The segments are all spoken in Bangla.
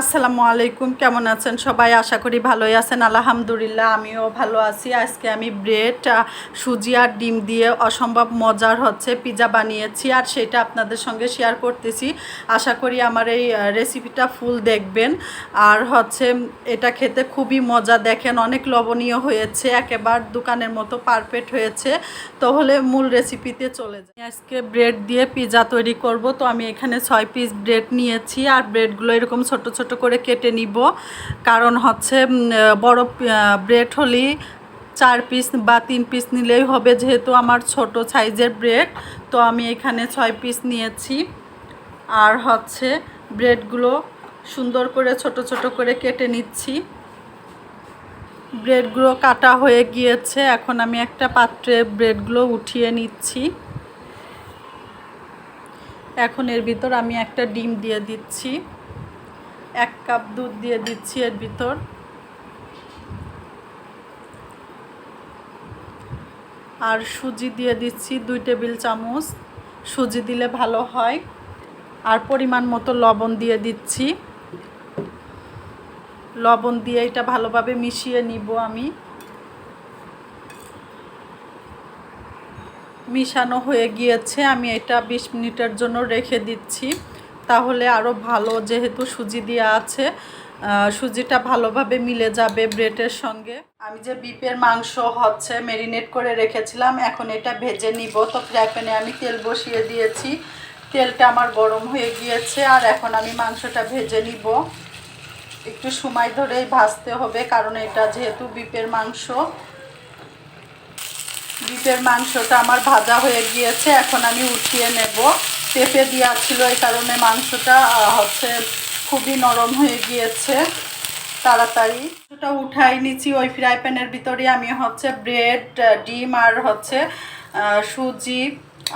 আসসালামু আলাইকুম, কেমন আছেন সবাই? আশা করি ভালোই আছেন। আলহামদুলিল্লাহ, আমিও ভালো আছি। আজকে আমি ব্রেড সুজি আর ডিম দিয়ে অসম্ভব মজার হচ্ছে পিৎজা বানিয়েছি আর সেটা আপনাদের সঙ্গে শেয়ার করতেছি। আশা করি আমার এই রেসিপিটা ফুল দেখবেন। আর হচ্ছে, এটা খেতে খুবই মজা। দেখেন অনেক লবণীয় হয়েছে, একেবার দোকানের মতো পারফেক্ট হয়েছে। তাহলে মূল রেসিপিতে চলে যাই। আজকে ব্রেড দিয়ে পিৎজা তৈরি করব। তো আমি এখানে ছয় পিস ব্রেড নিয়েছি আর ব্রেডগুলো এরকম ছোট ছোট করে কেটে নিব। কারণ হচ্ছে বড় ব্রেড হলেই চার পিস বা তিন পিস নিলেই হবে যেহেতু আমার ছোট সাইজের ব্রেড। তো আমি এখানে ছয় পিস নিয়েছি। আর হচ্ছে, ব্রেডগুলো সুন্দর করে ছোট ছোট করে কেটে নিচ্ছি। ব্রেডগুলো কাটা হয়ে গিয়েছে। এখন আমি একটা পাত্রে ব্রেডগুলো উঠিয়ে নিচ্ছি। এখন এর ভিতর আমি একটা ডিম দিয়ে দিচ্ছি। এক কাপ দুধ দিয়ে দিচ্ছি এর ভিতর। আর সুজি দিয়ে দিচ্ছি দুই টেবিল চামচ। সুজি দিলে ভালো হয়। আর পরিমাণ মতো লবণ দিয়ে দিচ্ছি। লবণ দিয়ে এটা ভালোভাবে মিশিয়ে নিব আমি। মিশানো হয়ে গিয়েছে, আমি এটা বিশ মিনিটের জন্য রেখে দিচ্ছি। তাহলে আরও ভালো যেহেতু সুজি দেওয়া আছে সুজিটা ভালোভাবে মিলে যাবে ব্রেডের সঙ্গে। আমি যে বিপের মাংস হচ্ছে ম্যারিনেট করে রেখেছিলাম, এখন এটা ভেজে নিব। তো ফ্রাই প্যানে আমি তেল বসিয়ে দিয়েছি। তেলটা আমার গরম হয়ে গিয়েছে আর এখন আমি মাংসটা ভেজে নিব। একটু সময় ধরেই ভাজতে হবে, কারণ এটা যেহেতু বিপের মাংস। বিপের মাংসটা আমার ভাজা হয়ে গিয়েছে, এখন আমি উঠিয়ে নেব। পেঁপে দেওয়া ছিল এই কারণে মাংসটা হচ্ছে খুবই নরম হয়ে গিয়েছে। তাড়াতাড়ি ওটা উঠাই নিচ্ছি ওই ফ্রাই প্যানের ভিতরে। আমি হচ্ছে ব্রেড, ডিম আর হচ্ছে সুজি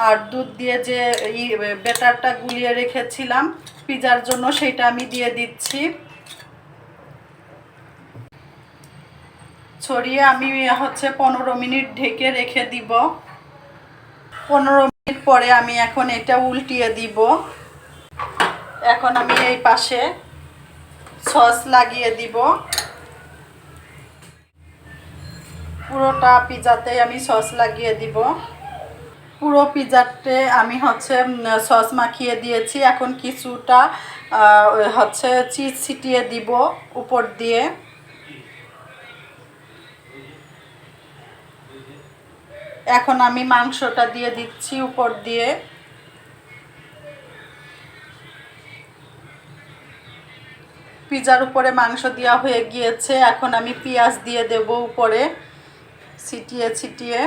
আর দুধ দিয়ে যে ই, বেটারটা গুলিয়ে রেখেছিলাম পিজার জন্য সেটা আমি দিয়ে দিচ্ছি। ছড়িয়ে আমি হচ্ছে পনেরো মিনিট ঢেকে রেখে দিব। পনেরো মিনিট পরে আমি এখন এটা উল্টিয়ে দিব। এখন আমি এই পাশে সস লাগিয়ে দিব। পুরোটা পিজাতে আমি সস লাগিয়ে দিব। পুরো পিজাতে আমি হচ্ছে সস মাখিয়ে দিয়েছি। এখন কিছুটা হচ্ছে চিজ ছিটিয়ে দিব উপর দিয়ে। এখন আমি মাংসটা দিয়ে দিচ্ছি উপর দিয়ে। পিজার উপরে মাংস দেওয়া হয়ে গিয়েছে, এখন আমি পেঁয়াজ দিয়ে দেব উপরে, ছিটিয়ে ছিটিয়ে।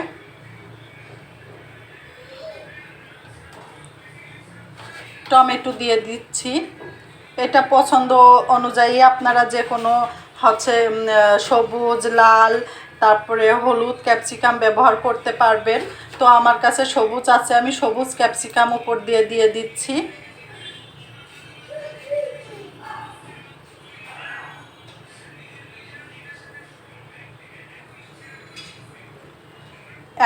টমেটো দিয়ে দিচ্ছি। এটা পছন্দ অনুযায়ী আপনারা যে কোনো হচ্ছে সবুজ, লাল তারপরে হলুদ ক্যাপসিকাম ব্যবহার করতে পারবেন। তো আমার কাছে সবুজ আছে, আমি সবুজ ক্যাপসিকাম উপর দিয়ে দিয়ে দিচ্ছি।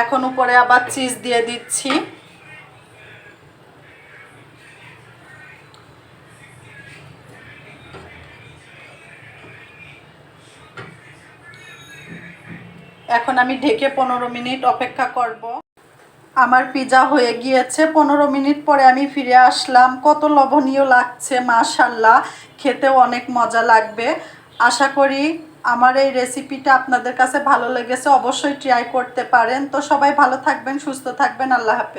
এখন উপরে আবার চিজ দিয়ে দিচ্ছি। এখন আমি ঢেকে পনেরো মিনিট অপেক্ষা করব। আমার পিজা হয়ে গিয়েছে। পনেরো মিনিট পরে আমি ফিরে আসলাম। কত লবণীয় লাগছে মাশাল্লাহ খেতেও অনেক মজা লাগবে। আশা করি আমার এই রেসিপিটা আপনাদের কাছে ভালো লেগেছে। অবশ্যই ট্রাই করতে পারেন। তো সবাই ভালো থাকবেন, সুস্থ থাকবেন। আল্লাহ হাফেজ।